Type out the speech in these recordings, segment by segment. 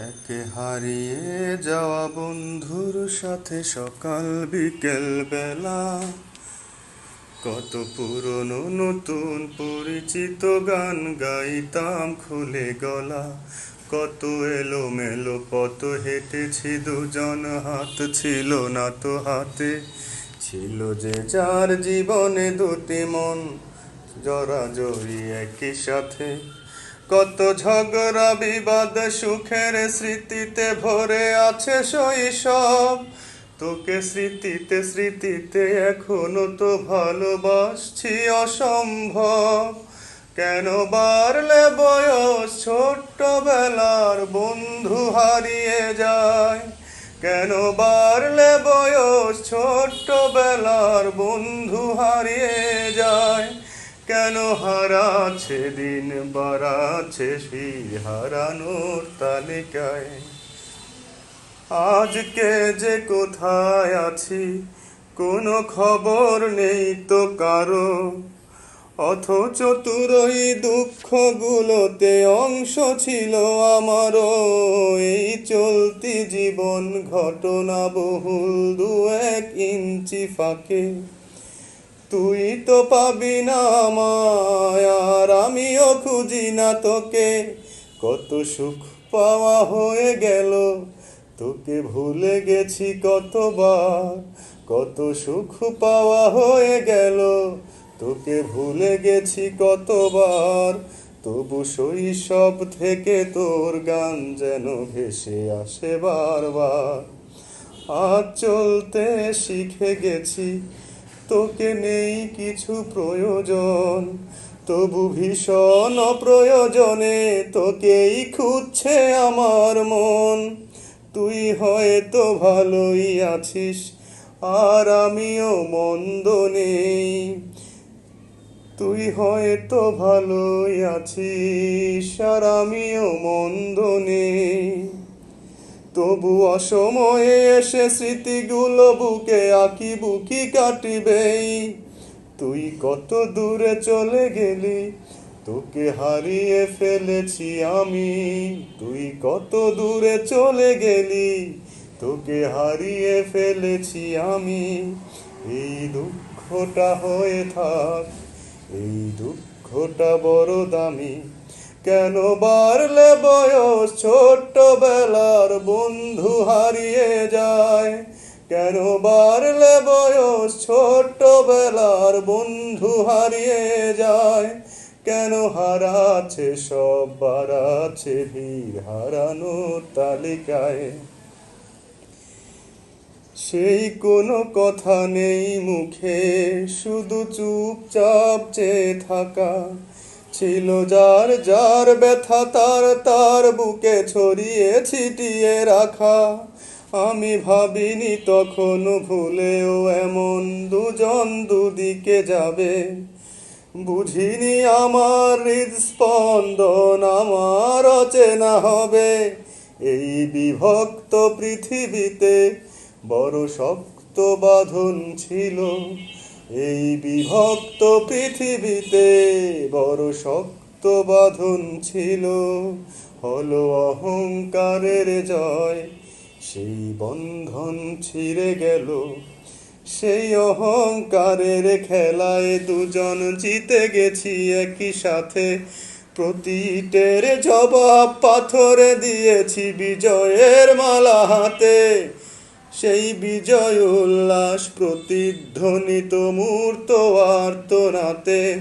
একে হারিয়ে যাওয়া বন্ধুর সাথে সকাল বিকেল বেলা। কত পুরনো নতুন পরিচিত গান গাইতাম খুলে গলা। কত এলো মেলো পথ হেঁটেছি, দুজন হাত ছিল না তো হাতে। ছিল যে যার জীবনে দুটি মন জড়াজড়ি একই সাথে। কত ঝগড়া, বিবাদ, সুখের স্মৃতিতে ভরে আছে শৈশব। তোকে স্মৃতিতে স্মৃতিতে এখনও তো ভালোবাসছি অসম্ভব। কেন বাড়লে বয়স ছোট্টবেলার বন্ধু হারিয়ে যায়? কেন বাড়লে বয়স ছোট্টবেলার বন্ধু হারিয়ে যায়? কেন হারাচ্ছে দিন বাড়াচ্ছে সেই হারানোর তালিকায়? আজকে যে কোথায় আছি, কোনো খবর নেই তো কারও। অথচ তুরই দুঃখগুলোতে অংশ ছিল আমারও। এই চলতি জীবন ঘটনা বহুল দু এক ইঞ্চি ফাঁকে। তুই তো পাবি না আমায়, আর আমিও খুঁজি না তোকে। কত সুখ পাওয়া হয়ে গেল, তোকে ভুলে গেছি কতবার। কত সুখ পাওয়া হয়ে গেল, তোকে ভুলে গেছি কতবার। তবু শৈশব থেকে তোর গান যেন ভেসে আসে বারবার। আজ চলতে শিখে গেছি তোকে নেই কিছু প্রয়োজন। তবু ভীষণ প্রয়োজনে তোকেই খুঁজছে আমার মন। তুই হয়তো ভালোই আছিস আর আমিও মন্দ নেই। তুই হয়তো ভালোই আছিস আর আমিও মন্দ নেই। তবু অসময়ে এসে স্মৃতিগুলো বুকে আঁকি বুকি কাটিবেই তুই কত দূরে চলে গেলি, তোকে হারিয়ে ফেলেছি আমি। তুই কত দূরে চলে গেলি, তোকে হারিয়ে ফেলেছি আমি। এই দুঃখটা হয়ে থাক, এই দুঃখটা বড় দামি। কেন বাড়লে বয়স ছোট্টবেলার বন্ধু হারিয়ে যায়। কেন বাড়লে বয়স ছোট্টবেলার বন্ধু হারিয়ে যায়? কেন হারাচ্ছে সব, বাড়াচ্ছে ভিড় হারানোর তালিকায়? সেই কোনো কথা নেই মুখে, শুধু চুপচাপ চেয়ে থাকা। ছিল যার যার ব্যথা তার তার বুকে ছড়িয়ে ছিটিয়ে রাখা। আমি ভাবিনি তখন ভুলেও এমন দুজন দুদিকে যাবে। বুঝিনি আমার হৃদস্পন্দন আমার অচেনা হবে। এই বিভক্ত পৃথিবীতে বড় শক্ত বাঁধন ছিল। এই বিভক্ত পৃথিবীতে বড় শক্ত বাঁধন ছিল, হলো অহংকারের জয়। সেই বন্ধন ছিঁড়ে গেল, সেই অহংকারের খেলায় দুজন জিতে গেছি একই সাথে। প্রতিটের জবাব পাথরে দিয়েছি, বিজয়ের মালা হাতে। সেই বিজয় উল্লাস প্রতিধ্বনিত মূর্ত আর্তনাতে।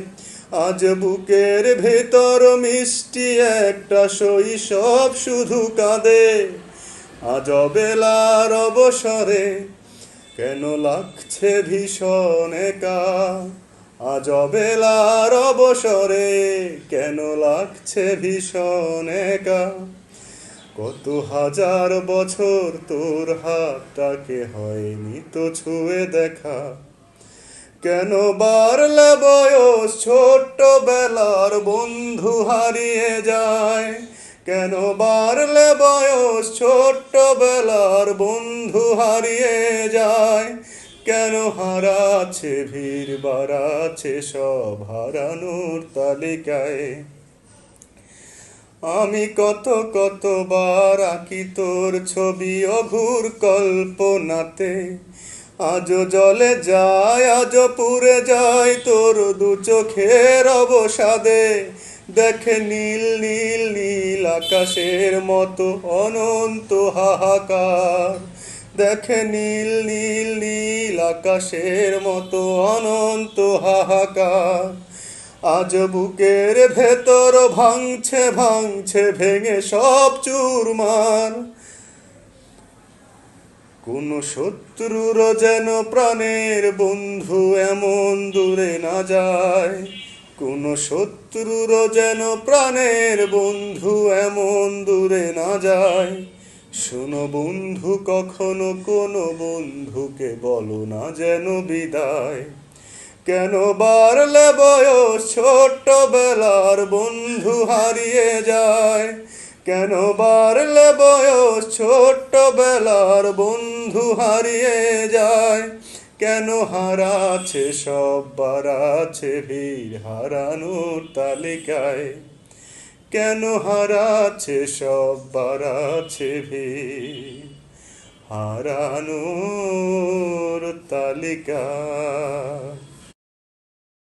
আজ বুকের ভেতর মিষ্টি একটা শৈশব শুধু কাঁদে। আজ বেলার অবসরে কেন লাগছে ভীষণ একা? আজ বেলার অবসরে কেন লাগছে ভীষণ একা? কত হাজার বছর তোর হাতটাকে হয়নি তো ছুঁয়ে দেখা। কেন বাড়লে বয়স ছোট্টবেলার বন্ধু হারিয়ে যায়? কেন বাড়লে বয়স ছোট্টবেলার বন্ধু হারিয়ে যায়? কেন হারাচ্ছে ভিড় বাড়াচ্ছে সব হারানোর তালিকায়? আমি কত কতবার আঁকি তোর ছবি অঘুর কল্পনাতে। আজও জলে যায়, আজও পুরে যায় তোর দু চোখের অবসাদে। দেখে নীল নীল নীল আকাশের মতো অনন্ত হাহাকার। দেখে নীল নীল নীল আকাশের মতো অনন্ত হাহাকার। আজ বুকের ভেতর ভাঙছে ভাঙছে, ভেঙে সব চুরমার। কোন শত্রুর যেন প্রাণের বন্ধু এমন দূরে না যায়। কোন শত্রুর যেন প্রাণের বন্ধু এমন দূরে না যায়। শোনো বন্ধু, কখনো কোনো বন্ধুকে বলো না যেন বিদায়। কেন বাড়লে বয়স ছোট্টবেলার বন্ধু হারিয়ে যায়? কেন বাড়লে বয়স ছোট্টবেলার বন্ধু হারিয়ে যায়? কেন হারাচ্ছে সব বাড়াচ্ছে ভিড় হারানোর তালিকায়? কেন হারাচ্ছে সব বাড়াচ্ছে ভিড় হারানোর তালিকা?